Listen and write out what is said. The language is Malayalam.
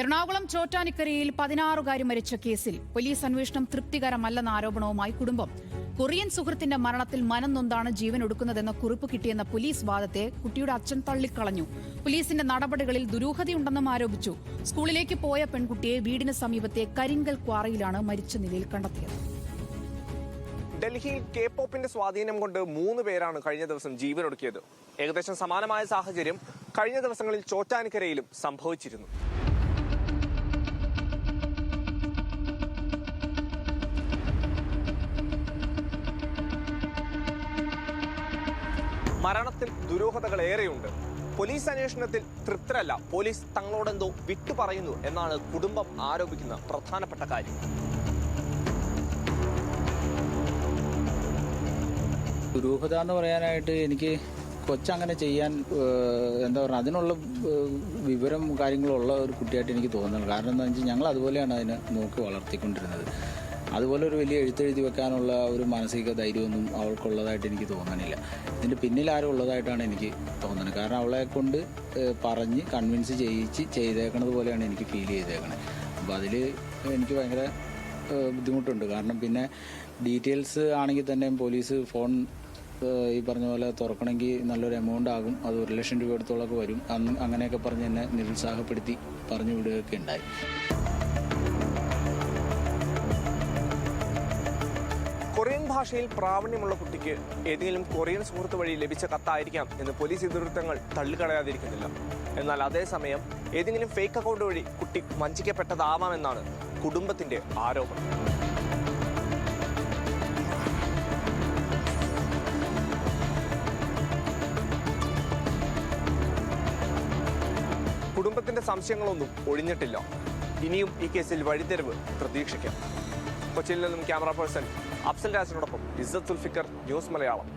എറണാകുളം ചോറ്റാനിക്കരയിൽ പതിനാറുകാരി മരിച്ച കേസിൽ പോലീസ് അന്വേഷണം തൃപ്തികരമല്ലെന്ന ആരോപണവുമായി കുടുംബം. കൊറിയൻ സുഹൃത്തിന്റെ മരണത്തിൽ മനം നൊന്താണ് ജീവൻ ഒടുക്കുന്നതെന്ന കുറിപ്പ് കിട്ടിയെന്ന പോലീസ് വാദത്തെ കുട്ടിയുടെ അച്ഛൻ തള്ളിക്കളഞ്ഞു. പോലീസിന്റെ നടപടികളിൽ ദുരൂഹതയുണ്ടെന്നും ആരോപിച്ചു. സ്കൂളിലേക്ക് പോയ പെൺകുട്ടിയെ വീടിന് സമീപത്തെ കരിങ്കൽ ക്വാറിയിലാണ് മരിച്ച നിലയിൽ കണ്ടെത്തിയത്. ഡൽഹിയിൽ കെ പോപ്പിന്റെ സ്വാധീനം കൊണ്ട് മൂന്ന് പേരാണ് കഴിഞ്ഞ ദിവസം ജീവനൊടുക്കിയത്. ഏകദേശം സമാനമായ സാഹചര്യം കഴിഞ്ഞ ദിവസങ്ങളിൽ ചോറ്റാനിക്കരയിലും സംഭവിച്ചിരുന്നു. മരണത്തിൽ ദുരൂഹതകൾ ഏറെയുണ്ട്. പോലീസ് അന്വേഷണത്തിൽ തൃപ്തരല്ല. പോലീസ് തങ്ങളോടെന്തോ വിട്ടു പറയുന്നു എന്നാണ് കുടുംബം ആരോപിക്കുന്ന പ്രധാനപ്പെട്ട കാര്യം. ദുരൂഹത എന്ന് പറയാനായിട്ട് എനിക്ക് കൊച്ചങ്ങനെ ചെയ്യാൻ എന്താ പറയുക അതിനുള്ള വിവരം കാര്യങ്ങളുള്ള ഒരു കുട്ടിയായിട്ട് എനിക്ക് തോന്നുന്നു കാരണം എന്താ വെച്ചാൽ ഞങ്ങൾ അതുപോലെയാണ് അതിനെ നോക്കി വളർത്തിക്കൊണ്ടിരുന്നത്. അതുപോലെ ഒരു വലിയ എഴുത്തെഴുതി വെക്കാനുള്ള ഒരു മാനസിക ധൈര്യമൊന്നും അവൾക്കുള്ളതായിട്ട് എനിക്ക് തോന്നണില്ല ഇതിന്റെ പിന്നിൽ ആരും ഉള്ളതായിട്ടാണ് എനിക്ക് തോന്നുന്നത് കാരണം അവളെ കൊണ്ട് പറഞ്ഞ് കൺവിൻസ് ചെയ്യിച്ച് ചെയ്തേക്കണത് പോലെയാണ് എനിക്ക് ഫീൽ ചെയ്തേക്കണത്. അപ്പോൾ അതിൽ എനിക്ക് ഭയങ്കര ബുദ്ധിമുട്ടുണ്ട്. കാരണം പിന്നെ ഡീറ്റെയിൽസ് ആണെങ്കിൽ തന്നെ പോലീസ് ഫോൺ ഈ പറഞ്ഞ പോലെ തുറക്കണമെങ്കിൽ നല്ലൊരു എമൗണ്ട് ആകും. അത് ഒരു ലക്ഷം രൂപ എടുത്തോളൊക്കെ വരും. അങ്ങനെയൊക്കെ പറഞ്ഞ് എന്നെ നിരുത്സാഹപ്പെടുത്തി പറഞ്ഞു വിടുകയൊക്കെ ഉണ്ടായി. ഭാഷയിൽ പ്രാവീണ്യമുള്ള കുട്ടിക്ക് ഏതെങ്കിലും കൊറിയൻ സുഹൃത്ത് വഴി ലഭിച്ച കത്തായിരിക്കാം എന്ന് പോലീസ് ഇതിവൃത്തങ്ങൾ തള്ളിക്കളയാതിരിക്കുന്നില്ല. എന്നാൽ അതേസമയം ഏതെങ്കിലും ഫേക്ക് അക്കൗണ്ട് വഴി കുട്ടി വഞ്ചിക്കപ്പെട്ടതാവാമെന്നാണ് കുടുംബത്തിന്റെ ആരോപണം. കുടുംബത്തിന്റെ സംശയങ്ങളൊന്നും ഒഴിഞ്ഞിട്ടില്ല. ഇനിയും ഈ കേസിൽ വഴിതെരവ് പ്രതീക്ഷിക്കാം. കൊച്ചിയിൽ നിന്നും ക്യാമറ പേഴ്സൺ അഫ്സൽ രാജിനോടൊപ്പം ഇസ്സത്ത് ഫിക്കർ ന്യൂസ് മലയാളം.